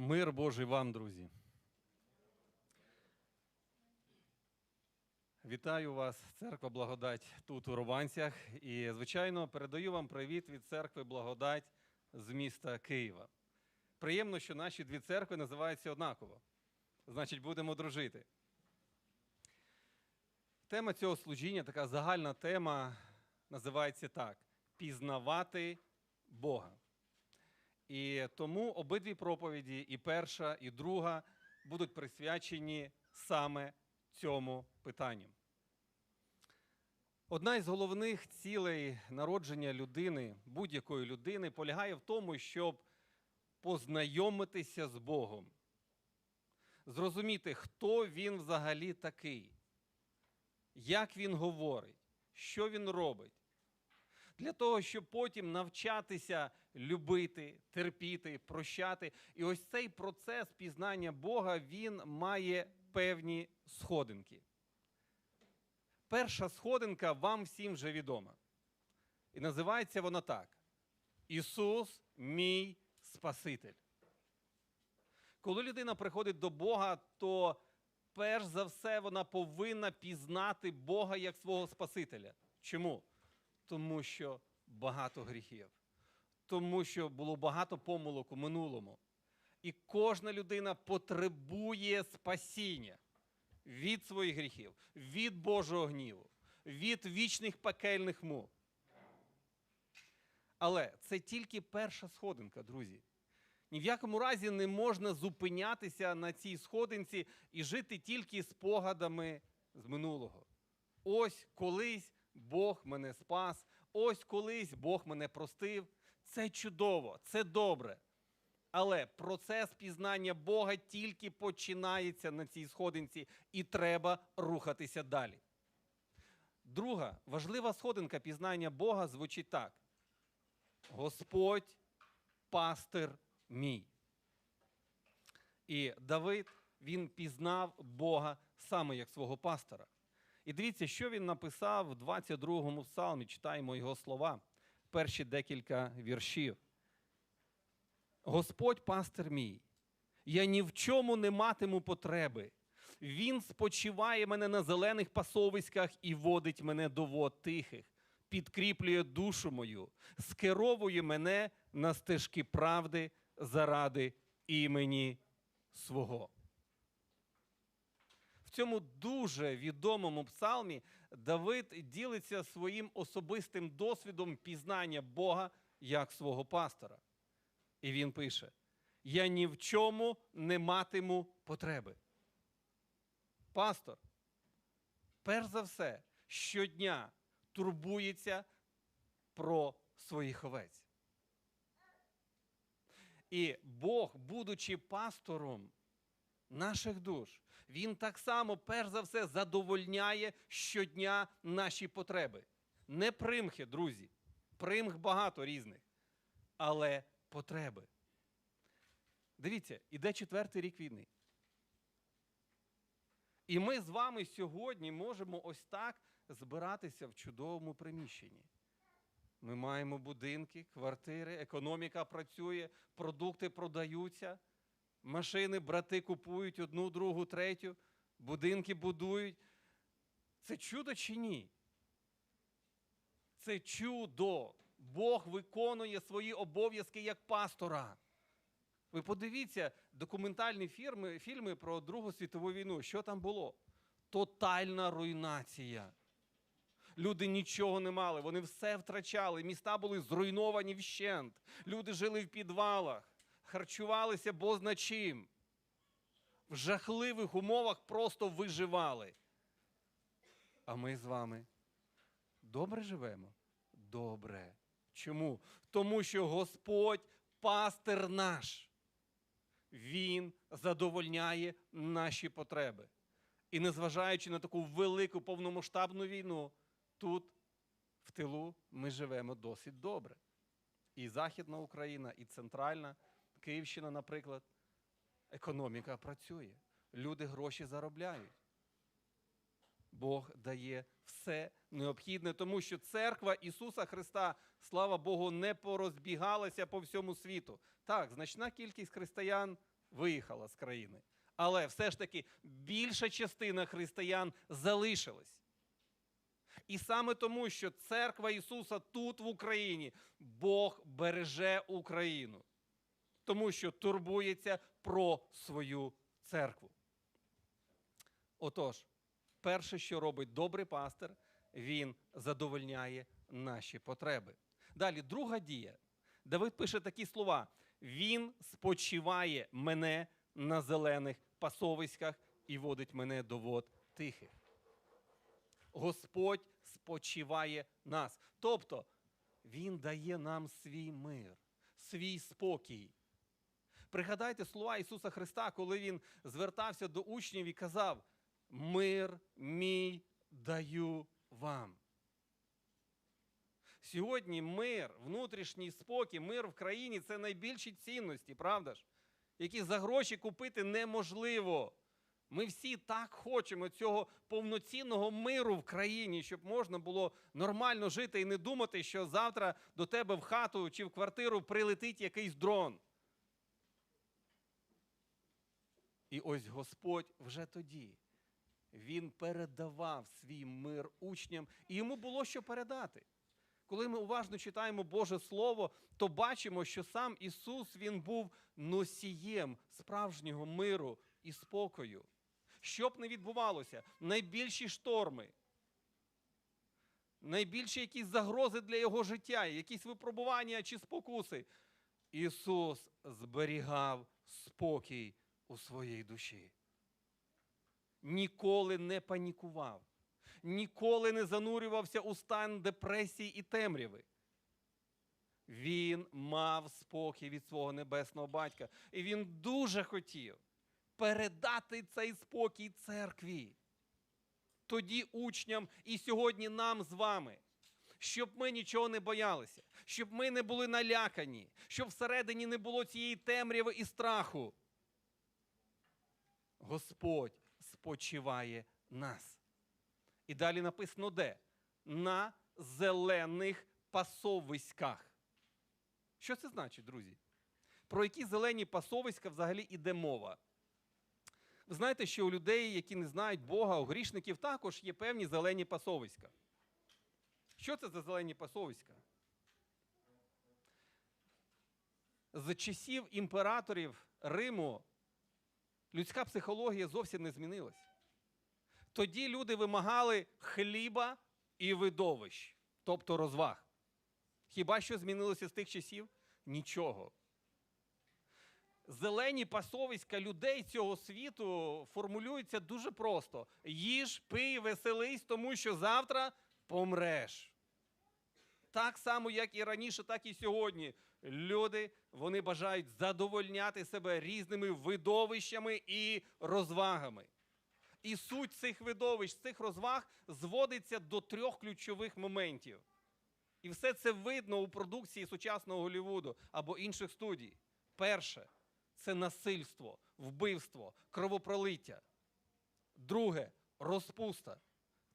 Мир Божий вам, друзі. Вітаю вас, церква Благодать тут у Рованцях. І, звичайно, передаю вам привіт від церкви Благодать з міста Києва. Приємно, що наші дві церкви називаються однаково. Значить, будемо дружити. Тема цього служіння, така загальна тема, називається так: пізнавати Бога. І тому обидві проповіді, і перша, і друга, будуть присвячені саме цьому питанню. Одна із головних цілей народження людини, будь-якої людини, полягає в тому, щоб познайомитися з Богом, зрозуміти, хто він взагалі такий, як він говорить, що він робить для того, щоб потім навчатися любити, терпіти, прощати. І ось цей процес пізнання Бога він має певні сходинки. Перша сходинка вам всім вже відома. І називається вона так: Ісус, мій Спаситель. Коли людина приходить до Бога, то перш за все вона повинна пізнати Бога як свого Спасителя. Чому? Тому що багато гріхів, тому що було багато помилок у минулому. І кожна людина потребує спасіння від своїх гріхів, від Божого гніву, від вічних пекельних мук. Але це тільки перша сходинка, друзі. Ні в якому разі не можна зупинятися на цій сходинці і жити тільки спогадами з минулого. Ось колись Бог мене спас, ось колись Бог мене простив. Це чудово, це добре. Але процес пізнання Бога тільки починається на цій сходинці, і треба рухатися далі. Друга важлива сходинка пізнання Бога звучить так: Господь, пастир мій. І Давид він пізнав Бога саме як свого пастора. І дивіться, що він написав в 22-му псалмі. Читаємо його слова, перші декілька віршів. Господь пастир мій, я ні в чому не матиму потреби. Він спочиває мене на зелених пасовиськах і водить мене до вод тихих, підкріплює душу мою, скеровує мене на стежки правди заради імені свого. В цьому дуже відомому псалмі Давид ділиться своїм особистим досвідом пізнання Бога як свого пастора. І він пише: Я ні в чому не матиму потреби. Пастор, перш за все, щодня турбується про своїх овець. І Бог, будучи пастором наших душ, Він так само, перш за все, задовольняє щодня наші потреби. Не примхи, друзі. Примх багато різних, але потреби. Дивіться, іде четвертий рік війни. І ми з вами сьогодні можемо ось так збиратися в чудовому приміщенні. Ми маємо будинки, квартири, економіка працює, продукти продаються, машини брати купують одну, другу, третю, будинки будують. Це чудо чи ні? Це чудо. Бог виконує свої обов'язки як пастора. Ви подивіться документальні фільми, фільми про Другу світову війну. Що там було? Тотальна руйнація. Люди нічого не мали, вони все втрачали. Міста були зруйновані вщент. Люди жили в підвалах, харчувалися бозна чим. В жахливих умовах просто виживали. А ми з вами добре живемо? Добре. Чому? Тому що Господь пастир наш. Він задовольняє наші потреби. І незважаючи на таку велику повномасштабну війну, тут, в тилу, ми живемо досить добре. І Західна Україна, і Центральна, Київщина, наприклад, економіка працює. Люди гроші заробляють. Бог дає все необхідне, тому що церква Ісуса Христа, слава Богу, не порозбігалася по всьому світу. Так, значна кількість християн виїхала з країни. Але все ж таки більша частина християн залишилась. І саме тому, що церква Ісуса тут, в Україні, Бог береже Україну, тому що турбується про свою церкву. Отож, перше, що робить добрий пастир, він задовольняє наші потреби. Далі, друга дія. Давид пише такі слова: Він спочиває мене на зелених пасовиськах і водить мене до вод тихих. Господь спочиває нас. Тобто Він дає нам свій мир, свій спокій. Пригадайте слова Ісуса Христа, коли Він звертався до учнів і казав: Мир мій даю вам. Сьогодні мир, внутрішній спокій, мир в країні це найбільші цінності, правда ж? Які за гроші купити неможливо. Ми всі так хочемо цього повноцінного миру в країні, щоб можна було нормально жити і не думати, що завтра до тебе в хату чи в квартиру прилетить якийсь дрон. І ось Господь вже тоді. Він передавав свій мир учням, і йому було що передати. Коли ми уважно читаємо Боже Слово, то бачимо, що сам Ісус Він був носієм справжнього миру і спокою. Що б не відбувалося, найбільші шторми, найбільші якісь загрози для його життя, якісь випробування чи спокуси, Ісус зберігав спокій у своїй душі. Ніколи не панікував, ніколи не занурювався у стан депресії і темряви. Він мав спокій від свого небесного батька, і він дуже хотів передати цей спокій церкві. Тоді учням і сьогодні нам з вами, щоб ми нічого не боялися, щоб ми не були налякані, щоб всередині не було цієї темряви і страху. Господь спочиває нас. І далі написано де? На зелених пасовиськах. Що це значить, друзі? Про які зелені пасовиська взагалі іде мова? Ви знаєте, що у людей, які не знають Бога, у грішників також є певні зелені пасовиська. Що це за зелені пасовиська? З часів імператорів Риму людська психологія зовсім не змінилась. Тоді люди вимагали хліба і видовищ, тобто розваг. Хіба що змінилося з тих часів? Нічого. Зелені пасовиська людей цього світу формулюються дуже просто: їж, пий, веселись, тому що завтра помреш. Так само, як і раніше, так і сьогодні. Люди вони бажають задовольняти себе різними видовищами і розвагами. І суть цих видовищ, цих розваг зводиться до трьох ключових моментів. І все це видно у продукції сучасного Голлівуду або інших студій. Перше це насильство, вбивство, кровопролиття. Друге розпуста.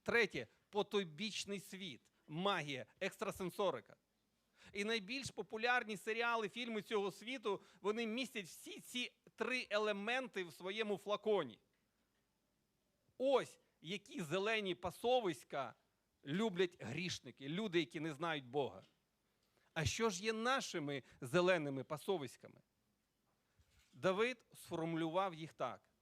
Третє потойбічний світ, магія, екстрасенсорика. І найбільш популярні серіали, фільми цього світу, вони містять всі ці три елементи в своєму флаконі. Ось які зелені пасовиська люблять грішники, люди, які не знають Бога. А що ж є нашими зеленими пасовиськами? Давид сформулював їх так.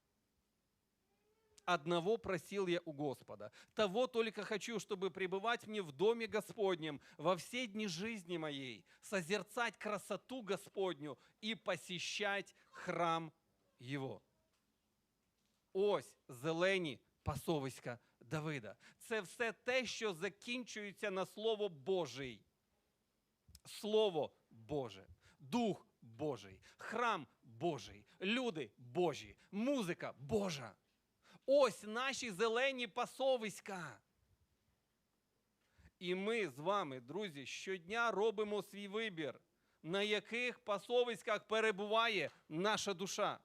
Одного просил я у Господа, того только хочу, чтобы пребывать мне в доме Господнем во все дни жизни моей, созерцать красоту Господню и посещать храм Его. Ось зелені пасовиська Давида. Це все те, що закінчується на слово Божий. Слово Боже, Дух Божий, храм Божий, люди Божі, музика Божа. Ось наші зелені пасовиська. І ми з вами, друзі, щодня робимо свій вибір, на яких пасовиськах перебуває наша душа.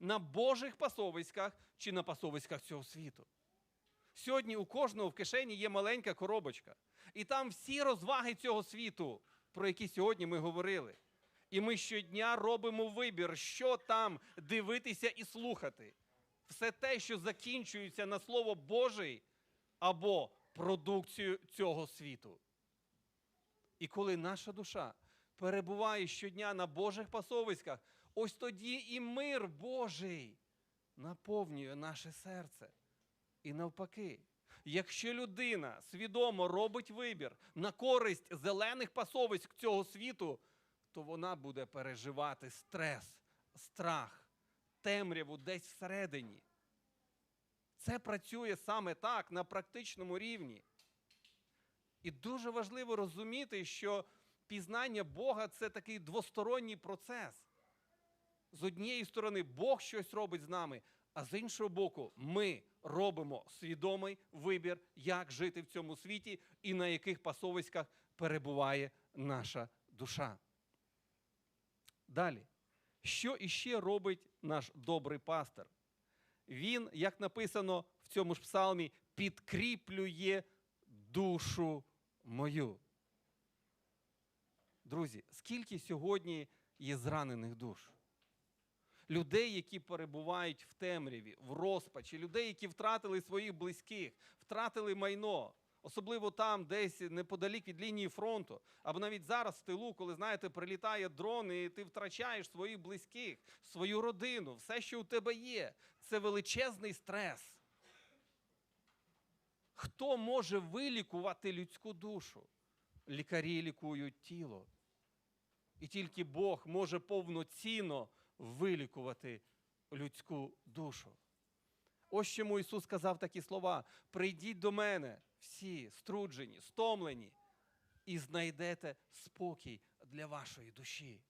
На Божих пасовиськах чи на пасовиськах цього світу. Сьогодні у кожного в кишені є маленька коробочка. І там всі розваги цього світу, про які сьогодні ми говорили. І ми щодня робимо вибір, що там дивитися і слухати. Все те, що закінчується на слово Божий або продукцію цього світу. І коли наша душа перебуває щодня на Божих пасовиськах, ось тоді і мир Божий наповнює наше серце. І навпаки, якщо людина свідомо робить вибір на користь зелених пасовиськ цього світу, то вона буде переживати стрес, страх, темряву десь всередині. Це працює саме так на практичному рівні. І дуже важливо розуміти, що пізнання Бога це такий двосторонній процес. З однієї сторони, Бог щось робить з нами, а з іншого боку, ми робимо свідомий вибір, як жити в цьому світі і на яких пасовиськах перебуває наша душа. Далі, що іще робить наш добрий пастир? Він, як написано в цьому ж псалмі, підкріплює душу мою. Друзі, скільки сьогодні є зранених душ? Людей, які перебувають в темряві, в розпачі, людей, які втратили своїх близьких, втратили майно, особливо там, десь неподалік від лінії фронту, або навіть зараз в тилу, коли знаєте, прилітає дрон, і ти втрачаєш своїх близьких, свою родину, все, що у тебе є. Це величезний стрес. Хто може вилікувати людську душу? Лікарі лікують тіло. І тільки Бог може повноцінно вилікувати людську душу. Ось чому Ісус сказав такі слова: прийдіть до мене, всі струджені, стомлені, і знайдете спокій для вашої душі.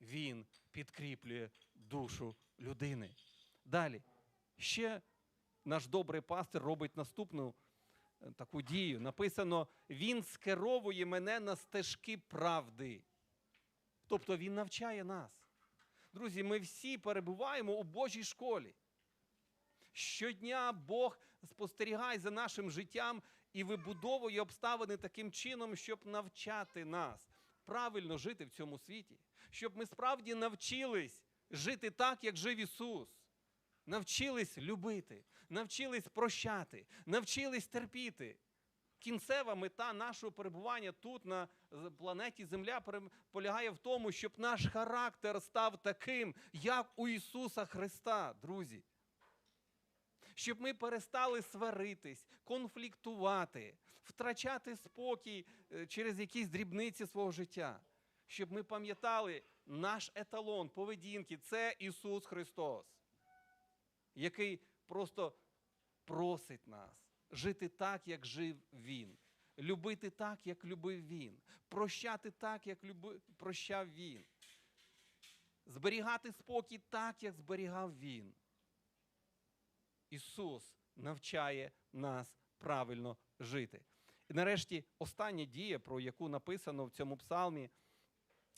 Він підкріплює душу людини. Далі, ще наш добрий пастир робить наступну е, таку дію. Написано: Він скеровує мене на стежки правди. Тобто Він навчає нас. Друзі, ми всі перебуваємо у Божій школі. Щодня Бог спостерігає за нашим життям і вибудовує обставини таким чином, щоб навчати нас правильно жити в цьому світі, щоб ми справді навчились жити так, як жив Ісус. Навчились любити, навчились прощати, навчились терпіти. Кінцева мета нашого перебування тут, на планеті Земля, полягає в тому, щоб наш характер став таким, як у Ісуса Христа, друзі. Щоб ми перестали сваритись, конфліктувати, втрачати спокій е, через якісь дрібниці свого життя. Щоб ми пам'ятали наш еталон поведінки це Ісус Христос, який просто просить нас жити так, як жив Він, любити так, як любив Він, прощати так, як люби- прощав Він, зберігати спокій так, як зберігав Він. Ісус навчає нас правильно жити. І нарешті остання дія, про яку написано в цьому псалмі,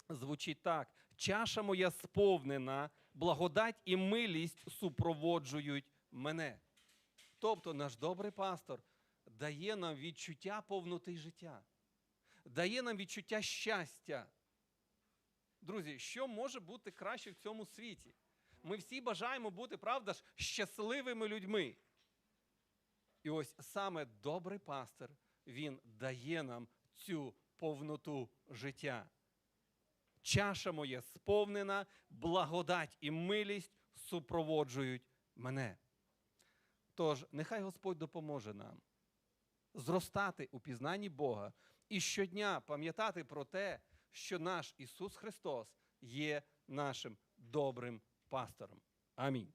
звучить так: чаша моя сповнена, благодать і милість супроводжують мене. Тобто наш добрий пастор дає нам відчуття повноти життя, дає нам відчуття щастя. Друзі, що може бути краще в цьому світі? Ми всі бажаємо бути, правда ж, щасливими людьми. І ось саме добрий пастир, він дає нам цю повноту життя. Чаша моя сповнена, благодать і милість супроводжують мене. Тож, нехай Господь допоможе нам зростати у пізнанні Бога і щодня пам'ятати про те, що наш Ісус Христос є нашим добрим пастором. Амінь.